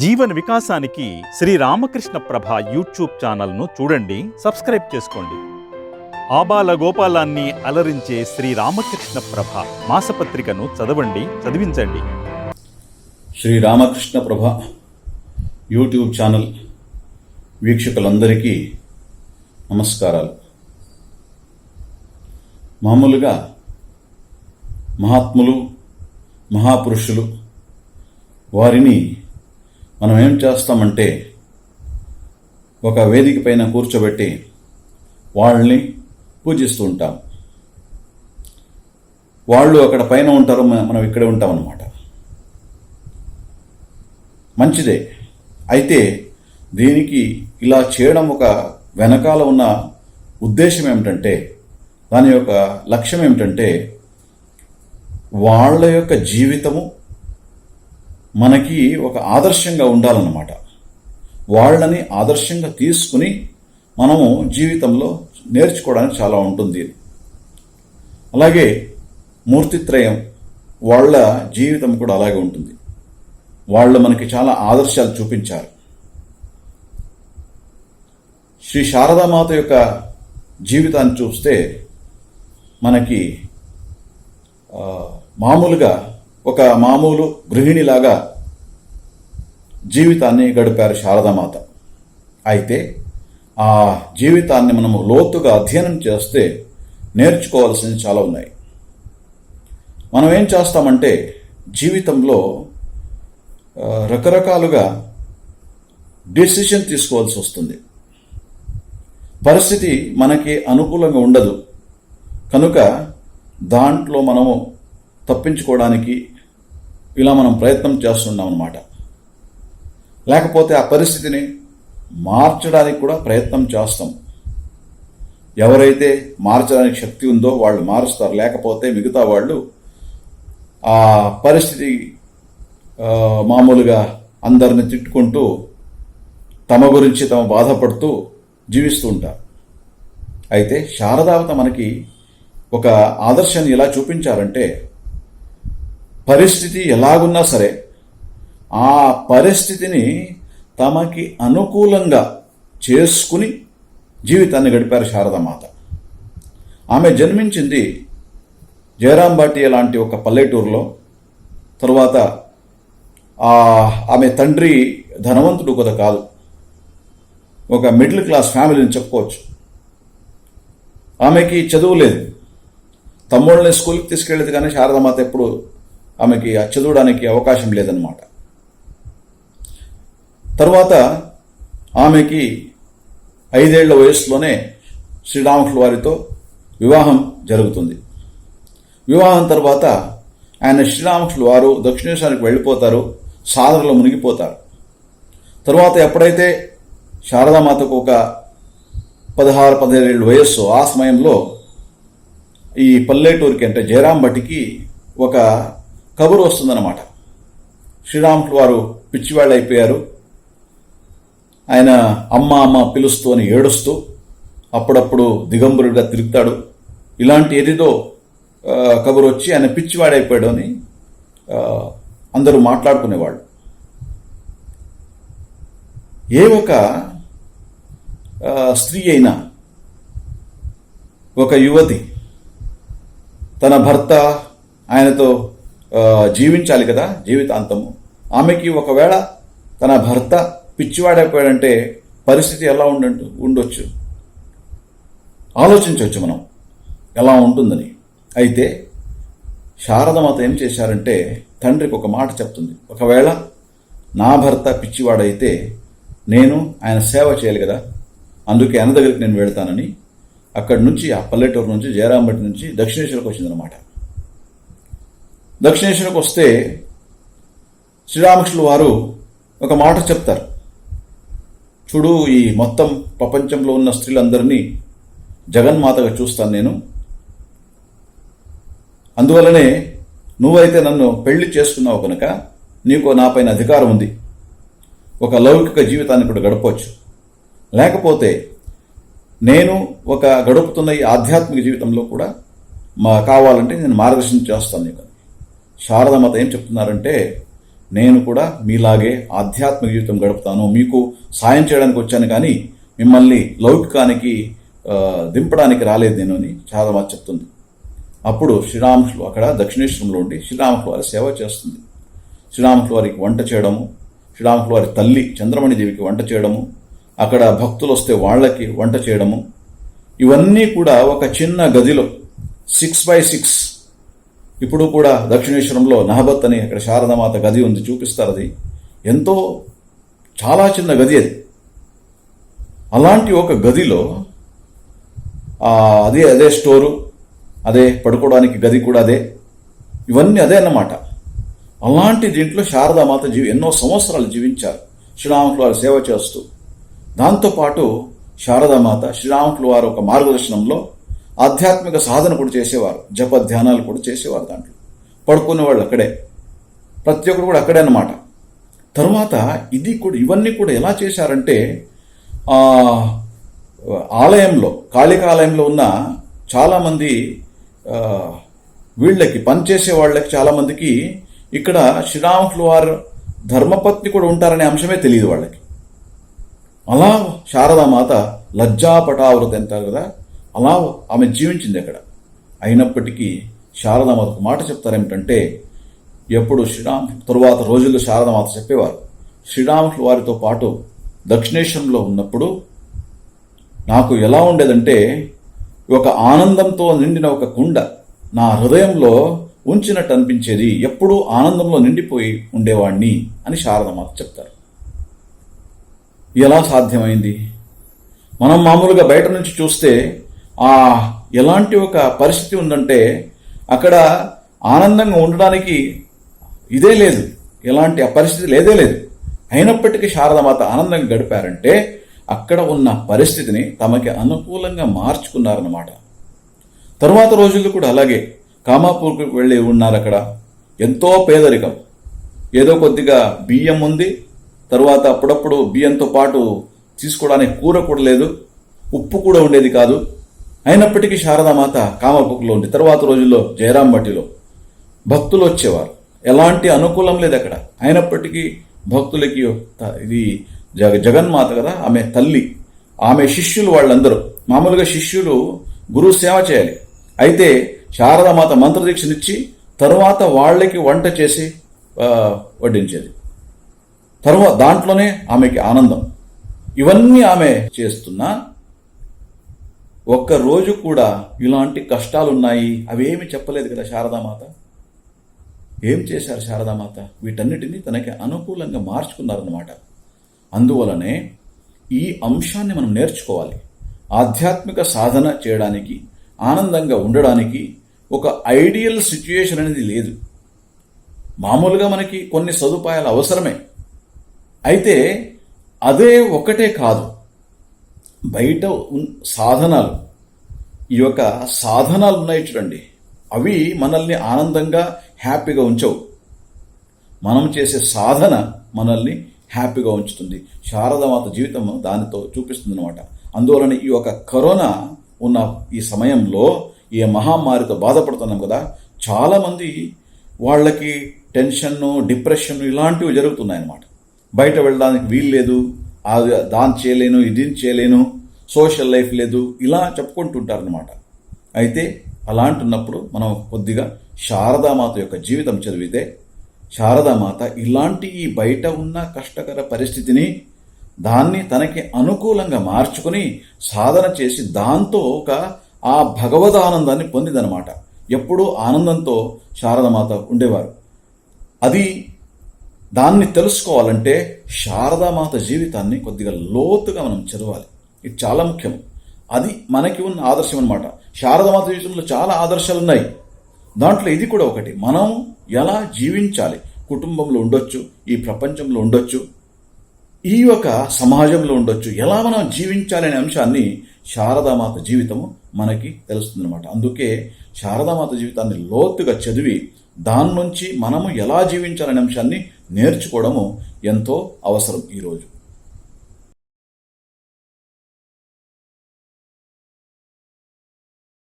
జీవన వికాసానికి శ్రీ రామకృష్ణ ప్రభ యూట్యూబ్ ఛానల్ను చూడండి సబ్స్క్రైబ్ చేసుకోండి. ఆబాల గోపాలాన్ని అలరించే శ్రీ రామకృష్ణ ప్రభ మాసపత్రికను చదవండి చదివించండి. శ్రీ రామకృష్ణ ప్రభ యూట్యూబ్ ఛానల్ వీక్షకులందరికీ నమస్కారాలు. మామూలుగా మహాత్ములు మహాపురుషులు వారిని మనం ఏం చేస్తామంటే ఒక వేదిక పైన కూర్చోబెట్టి వాళ్ళని పూజిస్తూ ఉంటాం. వాళ్ళు అక్కడ పైన ఉంటారు మనం ఇక్కడే ఉంటాం అన్నమాట మంచిదే. అయితే దీనికి ఇలా చేయడం ఒక వెనకాల ఉన్న ఉద్దేశం ఏమిటంటే దాని యొక్క లక్ష్యం ఏమిటంటే వాళ్ళ యొక్క జీవితము మనకి ఒక ఆదర్శంగా ఉండాలన్నమాట. వాళ్ళని ఆదర్శంగా తీసుకుని మనము జీవితంలో నేర్చుకోవడానికి చాలా ఉంటుంది. అలాగే మూర్తిత్రయం వాళ్ళ జీవితం కూడా అలాగే ఉంటుంది. వాళ్ళు మనకి చాలా ఆదర్శాలు చూపించారు. శ్రీ శారదామాత యొక్క జీవితాన్ని చూస్తే మనకి మామూలుగా ఒక మామూలు గృహిణిలాగా జీవితాన్ని గడిపారు శారదామాత. అయితే ఆ జీవితాన్ని మనము లోతుగా అధ్యయనం చేస్తే నేర్చుకోవాల్సినవి చాలా ఉన్నాయి. మనం ఏం చేస్తామంటే జీవితంలో రకరకాలుగా డిసిషన్ తీసుకోవాల్సి వస్తుంది. పరిస్థితి మనకి అనుకూలంగా ఉండదు. కనుక దాంట్లో మనము తప్పించుకోవడానికి ఇలా మనం ప్రయత్నం చేస్తున్నాం అన్నమాట. లేకపోతే ఆ పరిస్థితిని మార్చడానికి కూడా ప్రయత్నం చేస్తాం. ఎవరైతే మార్చడానికి శక్తి ఉందో వాళ్ళు మారుస్తారు. లేకపోతే మిగతా వాళ్ళు ఆ పరిస్థితి మామూలుగా అందరిని తిట్టుకుంటూ తమ గురించి తమ బాధపడుతూ జీవిస్తూ ఉంటారు. అయితే శారదావత మనకి ఒక ఆదర్శాన్ని ఎలా చూపించారంటే పరిస్థితి ఎలాగున్నా సరే ఆ పరిస్థితిని తమకి అనుకూలంగా చేసుకుని జీవితాన్ని గడిపారు శారదామాత. ఆమె జన్మించింది జయరాం భాటియా లాంటి ఒక పల్లెటూరులో. తరువాత ఆ ఆమె తండ్రి ధనవంతుడు కదా కాదు. ఒక మిడిల్ క్లాస్ ఫ్యామిలీని చెప్పుకోవచ్చు. ఆమెకి చదువు లేదు. తమ్ముళ్ళని స్కూల్కి తీసుకెళ్ళేది కానీ శారదామాత ఎప్పుడు ఆమెకి ఆ చదవడానికి అవకాశం లేదన్నమాట. తర్వాత ఆమెకి ఐదేళ్ళ వయసులోనే శ్రీరామకృష్ణ వారితో వివాహం జరుగుతుంది. వివాహం తర్వాత ఆయన శ్రీరామకృష్ణ వారు దక్షిణేశ్వరానికి వెళ్ళిపోతారు సాధనలో మునిగిపోతారు. తర్వాత ఎప్పుడైతే శారదామాతకు ఒక పదహారు పదిహేడు వయస్సు ఆ సమయంలో ఈ పల్లెటూరికి అంటే జయరాం భట్టికి ఒక కబురు వస్తుందన్నమాట. శ్రీరాములు వారు పిచ్చివాళ్ళు అయిపోయారు ఆయన అమ్మ అమ్మ పిలుస్తూ అని ఏడుస్తూ అప్పుడప్పుడు దిగంబరుడిగా తిరుగుతాడు. ఇలాంటి ఏదేదో కబురు వచ్చి ఆయన పిచ్చివాడైపోయాడు అని అందరూ మాట్లాడుకునేవాళ్ళు. ఏ ఒక స్త్రీ అయినా ఒక యువతి తన భర్త ఆయనతో జీవించాలి కదా జీవితాంతము. ఆమెకి ఒకవేళ తన భర్త పిచ్చివాడైపోయాడంటే పరిస్థితి ఎలా ఉండ ఉండొచ్చు? ఆలోచించవచ్చు మనం. ఎలా ఉంటుందని. అయితే శారదమాత ఏం చేశారంటే తండ్రికి ఒక మాట చెప్తుంది. ఒకవేళ నా భర్త పిచ్చివాడైతే నేను ఆయన సేవ చేయాలి కదా. అందుకే ఆయన దగ్గరికి నేను వెళ్తానని. అక్కడి నుంచి ఆ పల్లెటూరు నుంచి జయరాంబట్టి నుంచి దక్షిణేశ్వరకు వచ్చిందనమాట దక్షిణేశ్వరకు వస్తే శ్రీరామకృష్ణుల వారు ఒక మాట చెప్తారు. చూడు ఈ మొత్తం ప్రపంచంలో ఉన్న స్త్రీలందరినీ జగన్మాతగా చూస్తాను నేను. అందువల్లనే నువ్వైతే నన్ను పెళ్ళి చేసుకున్నావు కనుక నీకు నాపైన అధికారం ఉంది. ఒక లౌకిక జీవితాన్ని కూడా గడపవచ్చు. లేకపోతే నేను ఒక గడుపుతున్న ఈ ఆధ్యాత్మిక జీవితంలో కూడా మా కావాలంటే నేను మార్గదర్శనం చేస్తాను నీకు. శారదమాత ఏం చెప్తున్నారంటే నేను కూడా మీలాగే ఆధ్యాత్మిక జీవితం గడుపుతాను. మీకు సాయం చేయడానికి వచ్చాను కానీ మిమ్మల్ని లౌకికానికి దింపడానికి రాలేదు నేను అని శారదమాత చెప్తుంది. అప్పుడు శ్రీరాములు అక్కడ దక్షిణేశ్వరంలో ఉండి శ్రీరాములు వారి సేవ చేస్తుంది. శ్రీరాములు వారికి వంట చేయడము శ్రీరాములు వారి తల్లి చంద్రమణి దేవికి వంట చేయడము అక్కడ భక్తులు వస్తే వాళ్ళకి వంట చేయడము ఇవన్నీ కూడా ఒక చిన్న గదిలో సిక్స్ బై సిక్స్ ఇప్పుడు కూడా దక్షిణేశ్వరంలో నహబత్ అని అక్కడ శారదమాత గది ఉంది చూపిస్తారు అది. ఎంతో చాలా చిన్న గది అది. అలాంటి ఒక గదిలో అదే అదే స్టోరు అదే పడుకోవడానికి గది కూడా అదే. ఇవన్నీ అదే అన్నమాట. అలాంటి దీంట్లో శారదామాత జీవి ఎన్నో సంవత్సరాలు జీవించారు. శ్రీరాములు వారు సేవ చేస్తూ. దాంతోపాటు శారదామాత శ్రీరాములు వారు ఒక మార్గదర్శనంలో ఆధ్యాత్మిక సాధన కూడా చేసేవారు. జప ధ్యానాలు కూడా చేసేవారు దాంట్లో. పడుకునే వాళ్ళు అక్కడే. ప్రతి ఒక్కరు కూడా అక్కడే అన్నమాట. తర్వాత ఇది కూడా ఇవన్నీ కూడా ఎలా చేశారంటే ఆలయంలో కాళికాలయంలో ఉన్న చాలామంది వీళ్ళకి పనిచేసే వాళ్ళకి చాలామందికి ఇక్కడ శ్రీరాములు వారు ధర్మపత్ని కూడా ఉంటారనే అంశమే తెలియదు వాళ్ళకి. అలా శారదామాత లజ్జాపటావృత అంటారు కదా అలా ఆమె జీవించింది అక్కడ. అయినప్పటికీ శారదామాత ఒక మాట చెప్తారేమిటంటే ఎప్పుడు శ్రీరామ్ తరువాత రోజుల్లో శారదామాత చెప్పేవారు. శ్రీరాములు వారితో పాటు దక్షిణేశ్వరంలో ఉన్నప్పుడు నాకు ఎలా ఉండేదంటే ఒక ఆనందంతో నిండిన ఒక కుండ నా హృదయంలో ఉంచినట్టు అనిపించేది ఎప్పుడూ ఆనందంలో నిండిపోయి ఉండేవాణ్ణి అని శారదమాత చెప్తారు. ఎలా సాధ్యమైంది? మనం మామూలుగా బయట నుంచి చూస్తే ఎలాంటి ఒక పరిస్థితి ఉందంటే అక్కడ ఆనందంగా ఉండడానికి ఇదే లేదు. ఎలాంటి ఆ పరిస్థితి లేదే లేదు. అయినప్పటికీ శారదమాత ఆనందంగా గడిపారంటే అక్కడ ఉన్న పరిస్థితిని తమకి అనుకూలంగా మార్చుకున్నారన్నమాట. తరువాత రోజుల్లో కూడా అలాగే కామాపూర్కి వెళ్ళి ఉన్నారు అక్కడ. ఎంతో పేదరికం. ఏదో కొద్దిగా బియ్యం ఉంది. తర్వాత అప్పుడప్పుడు బియ్యంతో పాటు తీసుకోవడానికి కూర కూడా లేదు. ఉప్పు కూడా ఉండేది కాదు. అయినప్పటికీ శారదామాత కామపుకులో ఉంది. తర్వాత రోజుల్లో జయరాం భట్టిలో. భక్తులు వచ్చేవారు. ఎలాంటి అనుకూలం లేదు అక్కడ. అయినప్పటికీ భక్తులకి ఇది జగ జగన్మాత కదా ఆమె తల్లి. ఆమె శిష్యులు వాళ్ళందరూ. మామూలుగా శిష్యులు గురువు సేవ చేయాలి. అయితే శారదామాత మంత్రదీక్షనిచ్చి తరువాత వాళ్ళకి వంట చేసి వడ్డించేది. తరువాత దాంట్లోనే ఆమెకి ఆనందం. ఇవన్నీ ఆమె చేస్తున్నా. ఒక్క రోజు కూడా ఇలాంటి కష్టాలున్నాయి. అవేమి చెప్పలేదు కదా శారదామాత? ఏం చేశారు శారదామాత? వీటన్నిటిని తనకి అనుకూలంగా మార్చుకున్నారన్నమాట. అందువలనే ఈ అంశాన్ని మనం నేర్చుకోవాలి. ఆధ్యాత్మిక సాధన చేయడానికి ఆనందంగా ఉండడానికి ఒక ఐడియల్ సిచ్యుయేషన్ అనేది లేదు. మామూలుగా మనకి కొన్ని సదుపాయాలు అవసరమే. అయితే అదే ఒకటే కాదు. బయట సాధనాలు. ఈ యొక్క సాధనాలు ఉన్నాయి చూడండి. అవి మనల్ని ఆనందంగా హ్యాపీగా ఉంచవు. మనం చేసే సాధన మనల్ని హ్యాపీగా ఉంచుతుంది. శారదమాత జీవితం దానితో చూపిస్తుంది అనమాట అందువలన ఈ యొక్క కరోనా ఉన్న ఈ సమయంలో ఈ మహమ్మారితో బాధపడుతున్నాం కదా చాలామంది వాళ్ళకి టెన్షన్ డిప్రెషన్ ఇలాంటివి జరుగుతున్నాయన్నమాట. బయట వెళ్ళడానికి వీల్లేదు. అది దాన్ని చేయలేను ఇది చేయలేను. సోషల్ లైఫ్ లేదు ఇలా చెప్పుకుంటుంటారనమాట అయితే అలాంటున్నప్పుడు మనం కొద్దిగా శారదామాత యొక్క జీవితం చదివితే శారదామాత ఇలాంటి ఈ బయట ఉన్న కష్టకర పరిస్థితిని దాన్ని తనకి అనుకూలంగా మార్చుకుని సాధన చేసి దాంతో ఒక ఆ భగవద్ ఆనందాన్ని పొందిదనమాట ఎప్పుడూ ఆనందంతో శారదమాత ఉండేవారు. అది దాన్ని తెలుసుకోవాలంటే శారదామాత జీవితాన్ని కొద్దిగా లోతుగా మనం చదవాలి. ఇది చాలా ముఖ్యం. అది మనకి ఉన్న ఆదర్శం అనమాట శారదమాత జీవితంలో చాలా ఆదర్శాలు ఉన్నాయి. దాంట్లో ఇది కూడా ఒకటి. మనం ఎలా జీవించాలి? కుటుంబంలో ఉండొచ్చు ఈ ప్రపంచంలో ఉండొచ్చు ఈ యొక్క సమాజంలో ఉండొచ్చు. ఎలా మనం జీవించాలి అనే అంశాన్ని శారదామాత జీవితము మనకి తెలుస్తుందన్నమాట. అందుకే శారదామాత జీవితాన్ని లోతుగా చదివి దాని నుంచి మనము ఎలా జీవించాలనే అంశాన్ని నేర్చుకోవడము ఎంతో అవసరం ఈరోజు.